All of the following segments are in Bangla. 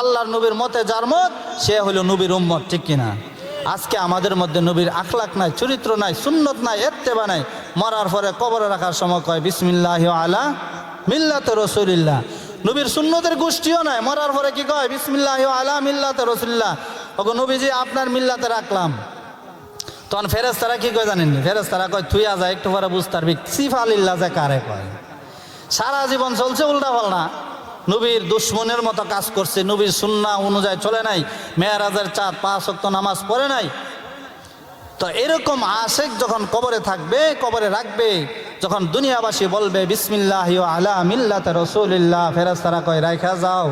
আল্লাহর নবীর মতে যার মত, সে হলো নবীর উম্মত, ঠিক কিনা আজকে আমাদের মধ্যে নবীর আখলাক নাই, চরিত্র নাই, সুন্নত নাই, এত্তেবা নাই। মরার পরে কবরে রাখার সময় কয়, বিসমিল্লাহ আলা মিল্লাতে রসুলিল্লাহ। নবীর সুন্নতের গোষ্ঠীও নাই, মরার পরে কি কয়, বিসমিল্লাহ আলা মিল্লাতে রসুলিল্লাহ। ওগো নবীজি, আপনার মিল্লাতে রাখলাম। তখন ফেরেস তারা কি কয় জানেননি ফেরেস তারা কয়, থুইয়া যায় একটু পরে বুঝতে পারবি সিফা আলিল্লা যে কারে কয়? সারা জীবন চলছে উল্টা পাল্টা নবীর দুশ্মনের মতো কাজ করছে। নবীর সুন্না অনুযায়ী চলে নাই। মেয়ারাজের চাঁদ, পাঁচ অক্ত নামাজ পড়ে নাই। তো এরকম আশেক যখন কবরে থাকবে, কবরে রাখবে, যখন দুনিয়াবাসী বলবে, বিসমিল্লাহ আলা মিল্লাতে রসুলিল্লাহ ফেরাজ তারা কয়, রাইখা যাও।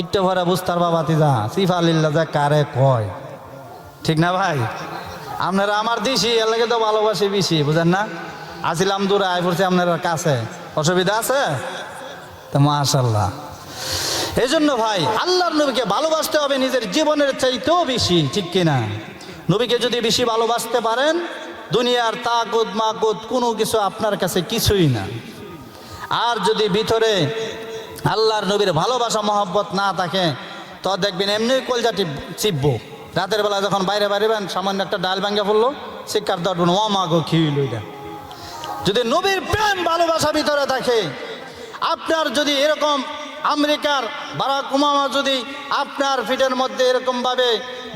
ইট্টে ভরে বুস্তার বাবা তিজা সিফা আলিল্লা যা কারে কয়? ঠিক না ভাই? আপনারা আমার দিছি এর লাগে তো ভালোবাসি বেশি, বুঝেন না? আসিলাম দূরে, আয় পড়ছি আপনার কাছে। অসুবিধা আছে? তো মাশাল্লাহ এই জন্য ভাই, আল্লাহর নবীকে ভালোবাসতে হবে, নিজের জীবনের চাইতেও বেশি, ঠিক কিনা? নবীকে যদি বেশি ভালোবাসতে পারেন, দুনিয়ার তাকুদ মাকুদ কোনো কিছু আপনার কাছে কিছুই না। আর যদি ভিতরে আল্লাহর নবীর ভালোবাসা, মহব্বত না থাকে, তো দেখবেন এমনি কলজাটি চিপবো। রাতের বেলা যখন বাইরে বাইরেবেন সামান্য একটা ডাল ভাঙ্গা পড়ল শিক্ষার দর্পণ ও মা গো খিউল ওইটা যদি নবীর প্রেম, ভালোবাসা ভিতরে থাকে, আপনার যদি এরকম আমেরিকার বারাক ওবামা যদি আপনার ফিটের মধ্যে এরকমভাবে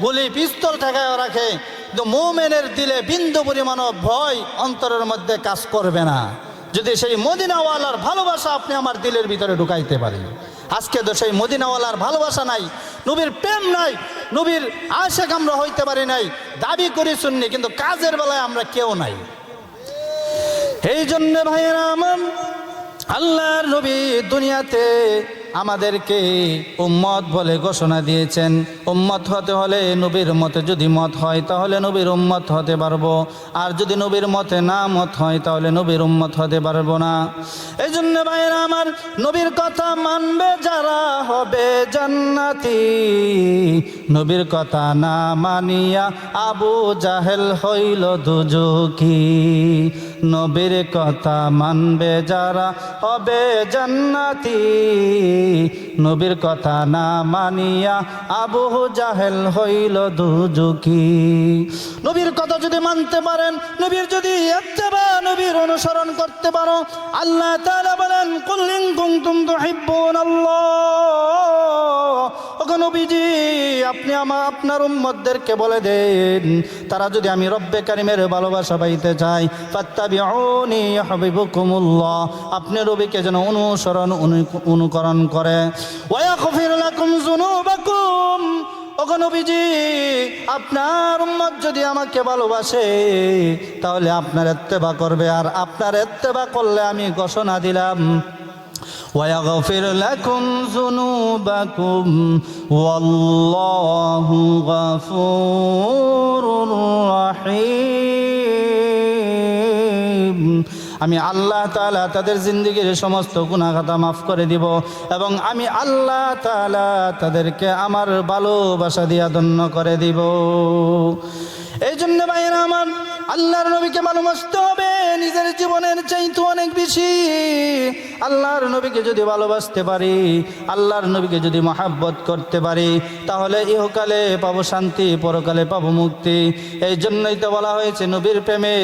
গুলি, পিস্তল ঠেকায় রাখে, কিন্তু মোমেনের দিলে বিন্দু পরিমাণও ভয় অন্তরের মধ্যে কাজ করবে না। যদি সেই মদিনাওয়ালার ভালোবাসা আপনি আমার দিলের ভিতরে ঢুকাইতে পারেন। আজকে তো সেই মদিনাওয়ালার ভালোবাসা নাই, নবীর প্রেম নাই, নবীর আশেক আমরা হইতে পারি নাই, দাবি করি শুননি কিন্তু কাজের বেলায় আমরা কেউ নাই। এই জন্য ভাইয়েরা আমার আল্লাহর নবী দুনিয়াতে আমাদেরকে উম্মত বলে ঘোষণা দিয়েছেন। উম্মত হতে হলে নবীর মতে যদি মত হয়, তাহলে নবীর উম্মত হতে পারব। আর যদি নবীর মতে না মত হয়, তাহলে নবীর উম্মত হতে পারব না। এই জন্য ভাইয়েরা আমার নবীর কথা মানবে যারা হবে জান্নাতি। নবীর কথা না মানিয়া আবু জাহেল হইল দুজকি নবীর কথা মানবে যারা হবে জান্নাতি। নবীর কথা না মানিয়া আবু জাহেল হইল দুজুকি নবীর কথা যদি মানতে পারেন, নবীর যদি নবীর অনুসরণ করতে পারো, আল্লাহ তাআলা বলেন কুল্লিন কুনতুম তুহিব্বুন আল্লাহ নবীজি, আপনি আমার আপনার উম্মতদেরকে বলে দেন, তারা যদি আমি রব্বে কারিমের ভালোবাসা পাইতে চাই, ফাত্তাবিউনি ইউহিব্বুকুমুল্লাহ আপনি রবিকে যেন অনুসরণ, অনু- অনুকরণ করে। ওয়ায়াগফির লাকুম যুনুবাকুম ওগো নবীজি, আপনার উম্মত যদি আমাকে ভালোবাসে, তাহলে আপনার এত্তেবা করবে, আর আপনার এত্তেবা করলে আমি ঘোষণা দিলাম। ويغفر لكم ذنوبكم والله غفور رحيم আমি আল্লাহ তাআলা তাদের জিন্দগির সমস্ত গুণাখাতা মাফ করে দিব এবং আমি আল্লাহ তাআলা তাদেরকে আমার ভালোবাসা দিয়া ধন্য করে দিব এই জন্য ভাইয়েরা আমার আল্লাহর নবীকে ভালোবাসতে হবে, নিজের জীবনের চাইতে অনেক বেশি। আল্লাহর নবীকে যদি ভালোবাসতে পারি, আল্লাহর নবীকে যদি মহাব্বত করতে পারি, তাহলে ইহকালে পাবো শান্তি, পরকালে পাবো মুক্তি। এই জন্যই তো বলা হয়েছে, নবীর প্রেমে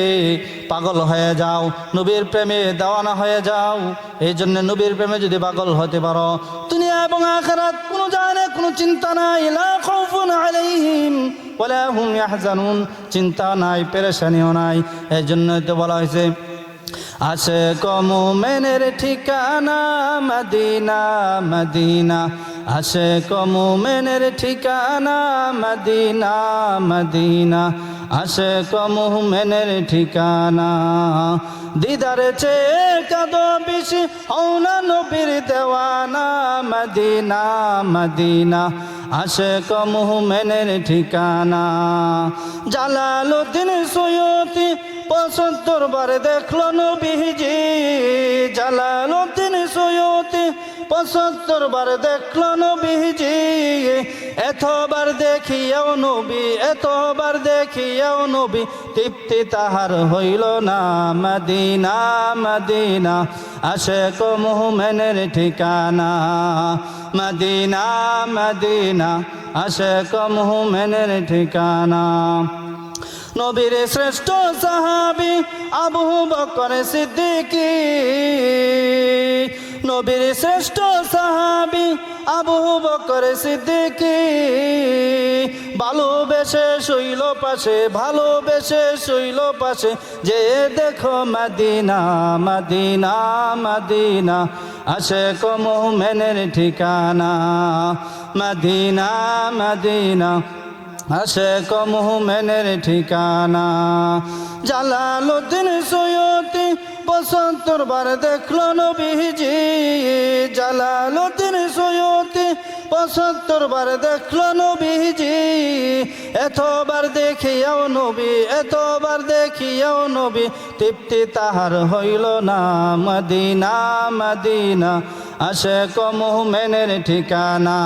পাগল হয়ে যাও, নবীর প্রেমে দেওয়ানা হয়ে যাও। এই জন্য নবীর প্রেমে যদি পাগল হতে পারো, দুনিয়া এবং আখেরাত কোনো জানে, কোনো চিন্তা নাই। লা খাউফুন হুম চিন্তা নাই, পেরেশানিও নাই। এই জন্যই তো বলা হয়েছে, আছে কমুমেনের ঠিকানা মদিনা মদিনা। আছে কমুমেনের ঠিকানা মদিনা মদিনা। আছে কমুমেনের ঠিকানা। দিদারে চে কাদ বেশি, অনা নবীর দেওয়ানা, মদিনা মদিনা। আসে কমুমেনের ঠিকানা। জালালুদ্দিন সৈয়তি পঁচাত্তর বার দেখল নবীজি জালালুদ্দিন সৈয়তি পঁচাত্তর বার দেখল নবীজি, এতবার দেখিয়াও নবী, এতবার দেখিয়াও নবী। তৃপ্তি তাহার হইল না, মদিনা মদিনা। আসে কমুমেনের ঠিকানা, মদিনা মদিনা। আশেক মোমেনের ঠিকানা। নবীর শ্রেষ্ঠ সাহাবি আবু বকর সিদ্দিকি। নবীর শ্রেষ্ঠ সাহাবি আবু বকর সিদ্দিকি। ভালোবেসে শৈল পাশে ভালোবেসে শৈল পাশে, যে দেখো মদিনা মদিনা মদিনা আসে কমেনের ঠিকানা। মদিনা মদিনা আসে কমহুমেনের ঠিকানা। জালালুদ্দিন সৈয়দি বসন্তর বার দেখল নবীজি। জালালুদ্দিন সৈয়দি পঁচাত্তর বার দেখল নবীজি। এতবার দেখিয়াও নবী এতবার দেখিয়াও নবী। তৃপ্তি তাহার হইল না মদিনা মদিনা। আসে কমহুমেনের ঠিকানা।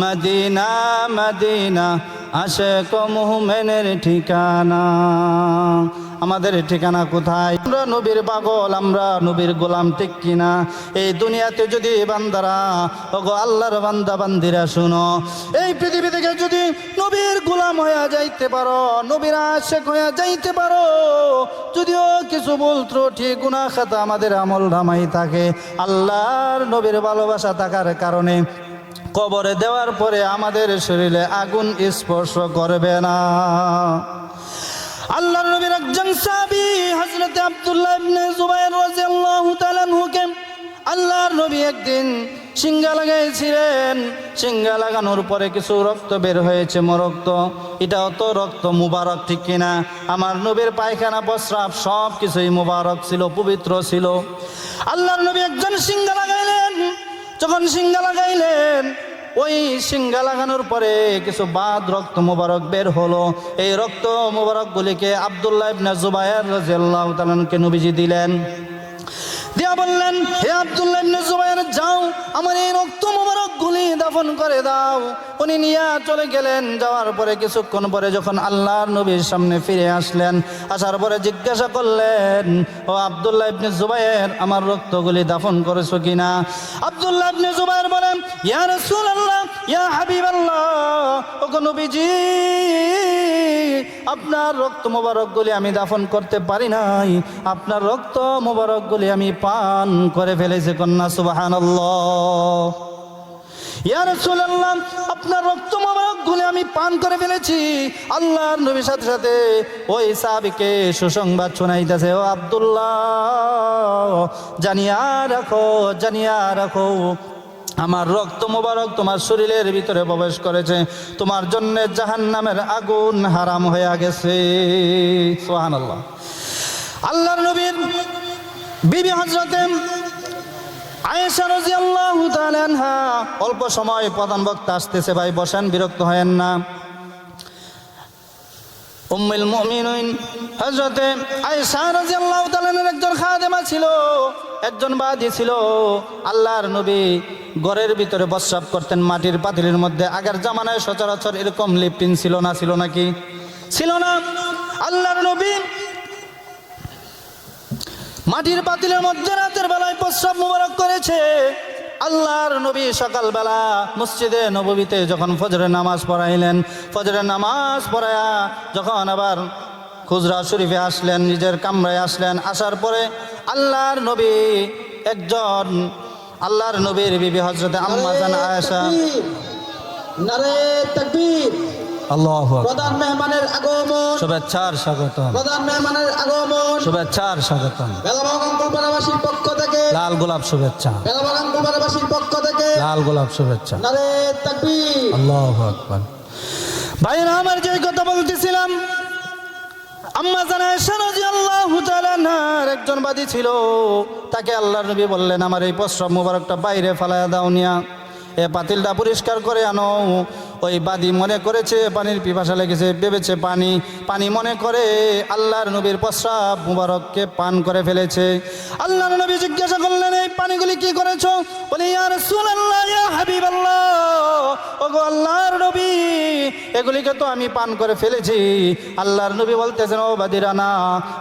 Medina Medina. আসে কমহুমেনের ঠিকানা। আমাদের ঠিকানা কোথায়? আমরা নবীর পাগল, আমরা নবীর গোলাম, ঠিক কিনা? এই দুনিয়াতে যদি বান্দারা, ওগো আল্লাহর বান্দা বান্দিরা শুনো, এই পৃথিবী থেকে যদি নবীর গোলাম হইয়া যাইতে পারো, নবীর আশেক হইয়া যাইতে পারো, যদিও কিছু ভুল ত্রুটি গুণা খাতা আমাদের আমল রামাই থাকে, আল্লাহর নবীর ভালোবাসা থাকার কারণে। কবরে দেওয়ার পরে আমাদের শরীরে আগুন স্পর্শ করবে না। আল্লাহর নবীর একজন সাবি হযরত আব্দুল্লাহ ইবনে জুবাইর রাদিয়াল্লাহু তাআলা আল্লাহর নবী একদিন সিঙ্গা লাগাইছিলেন। সিঙ্গা লাগানোর পরে কিছু রক্ত বের হয়েছে, মরক্ত। এটা অত রক্ত মুবারক, ঠিক কিনা? আমার নবীর পায়খানা, প্রস্রাব সব কিছুই মুবারক ছিল, পবিত্র ছিল। আল্লাহর নবী একজন সিঙ্গা লাগাইলেন। যখন সিঙ্গা লাগাইলেন, ওই সিঙ্গা লাগানোর পরে কিছু বাদ রক্ত মোবারক বের হলো। এই রক্ত মোবারকগুলিকে আবদুল্লাহ ইবনে জুবায়ের রাদিয়াল্লাহু তাআলাকে নবীজি দিলেন। দিয়া বললেন, হে আব্দুল্লাহ ইবনে জুবায়ের, যাও, আমার এই রক্ত মোবারক গুলি দাফন করে দাও। উনি নিয়ে চলে গেলেন। যাওয়ার পরে কিছুক্ষণ পরে যখন আল্লাহর নবীর সামনে ফিরে আসলেন, আসার পরে জিজ্ঞাসা করলেন, ও আব্দুল্লাহ ইবনে জুবাইর আমার রক্তগুলি দাফন করেছ কিনা? আব্দুল্লাহ ইবনে জুবাইর বলেন, ইয়া রাসূলুল্লাহ, ইয়া হাবিবাল্লাহ, ওগো নবীজি, আপনার রক্ত মোবারকগুলি আমি দাফন করতে পারি নাই। আপনার রক্ত মোবারকগুলি আমি পান করে ফেলেছি কন্যা সুবাহান ইয়া রাসূলুল্লাহ, আপনার রক্ত মোবারকগুলি আমি পান করে ফেলেছি। আল্লাহর নবীর সাথে সাথে ওই সাহাবীকে সুসংবাদ শোনাইতেছে, ও আব্দুল্লাহ, জানিয়া রাখো জানিয়া রাখো, আমার রক্ত মোবারক তোমার শরীরের ভিতরে প্রবেশ করেছে। তোমার জন্য জাহান নামের আগুন হারাম হয়ে গেছে। সোহান আল্লাহ আল্লাহর নবীর বিবি হজরতে আয়েশা রাদিয়াল্লাহু তাআলা আনহা। অল্প সময় প্রধান বক্তা আসতেছে, ভাই, বসেন, বিরক্ত হয়েন না। উম্মুল মুমিনিন, হযরতে আয়েশা রাদিয়াল্লাহু তাআলার একজন খাদেমা ছিল, একজন বাদী ছিল। আল্লাহর নবী ঘরের ভিতরে বস্রাব করতেন, মাটির পাতিলের মধ্যে। আগের জামানায় সচরাচর এরকম লিপটিন ছিল না, ছিল নাকি? ছিল না। আল্লাহর নবী মাটির পাতিলের মধ্যে রাতের বেলায় প্রস্রাব মোবারক করেছে। আল্লাহর নবী সকালবেলা মসজিদে নববীতে যখন ফজরের নামাজ পড়াইলেন, ফজরের নামাজ পড়ায়া যখন আবার খুজরা শরীফে আসলেন, নিজের কামরায় আসলেন, আসার পরে আল্লাহর নবী একজন, আল্লাহর নবীর বিবি হজরতে আম্মা জান আয়েশা। নারে তাকবীর। আল্লাহ প্রধান মেহমানের আগমন। শুভেচ্ছার স্বাগতম। প্রধান মেহমানের আগমন। শুভেচ্ছার স্বাগতম। বেলাবাগান কুলপাড়াবাসীর পক্ষ থেকে। লাল গোলাপ শুভেচ্ছা। বেলাবাগান কুলপাড়াবাসীর পক্ষ থেকে। লাল গোলাপ শুভেচ্ছা। নারে তাকবীর। আল্লাহ আকবার। ভাইরা আমার যে কথা বলতেছিলাম আম্মা জানা সারাজি আল্লাহ একজন বাদী ছিল। তাকে আল্লাহর নবী বললেন আমার এই প্রস্রাব মুবারকটা বাইরে ফালায়া দাও নিয়া। এ পাতিলটা পরিষ্কার করে আনো। ওই বাদী মনে করেছে, পানির পিপাসা লেগেছে, ভেবেছে পানি পানি মনে করে আল্লাহর নবীর প্রস্রাব মুবারককে পান করে ফেলেছে। আল্লাহর নবী জিজ্ঞাসা করলেন, এই পানিগুলি কি করেছ? বলে, ইয়া রাসূলুল্লাহ, ইয়া হাবিবাল্লাহ। ওগো আল্লাহর নবী, এগুলিকে তো আমি পান করে ফেলেছি। আল্লাহর নবী বলতেছেন, ও বাদিরা, না,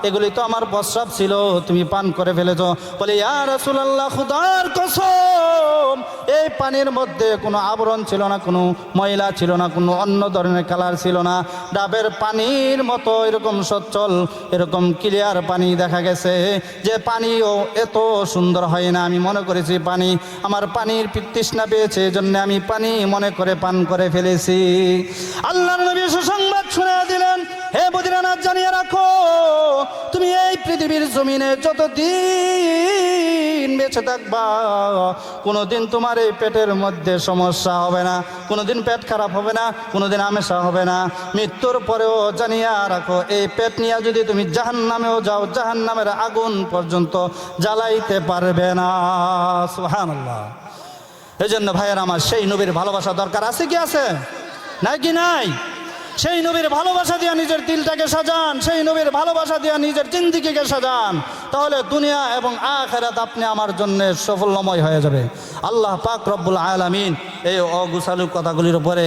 এগুলি তো আমার প্রস্রাব ছিল, তুমি পান করে ফেলেছো। বলে, ইয়া রাসূলুল্লাহ, খুদার কসম, এই পানির মধ্যে কোনো আবরণ ছিল না, কোনো ময়লা ছিল না, কোনো অন্য ধরনের কালার ছিল না। ডাবের পানির মতো এরকম সচ্ছল, এরকম ক্লিয়ার পানি দেখা গেছে। যে পানিও এত সুন্দর হয় না, আমি মনে করেছি পানি আমার পানির তৃষ্ণা পেয়েছে জন্য আমি পানি মনে করে পান করে ফেলেছি। আল্লাহ নবী সুসংবাদ শুনে দিলেন, হে বদিরানাথ জানিয়ে রাখো পৃথিবীর জমিনে যতদিন বেঁচে থাকবা, কোনোদিন তোমার এই পেটের মধ্যে সমস্যা হবে না, কোনোদিন পেট খারাপ হবে না, কোনোদিন আমেশা হবে না। মৃত্যুর পরেও জানিয়ে রাখো, এই পেট নিয়ে যদি তুমি জাহান নামেও যাও জাহান নামের আগুন পর্যন্ত জ্বালাইতে পারবে না। সুবহানাল্লাহ। এই জন্য ভাইয়ের আমার সেই নবীর ভালোবাসা দরকার আছে কি আছে? নাই কি নাই? সেই নবীর ভালোবাসা দিয়া নিজের দিলটাকে সাজান, সেই নবীর ভালোবাসা দিয়া নিজের জিন্দিগিকে সাজান, তাহলে দুনিয়া এবং আখেরাত আপনি আমার জন্য সফলময় হয়ে যাবে। আল্লাহ পাক রব্বুল আলামিন এই অগুসালু কথাগুলির উপরে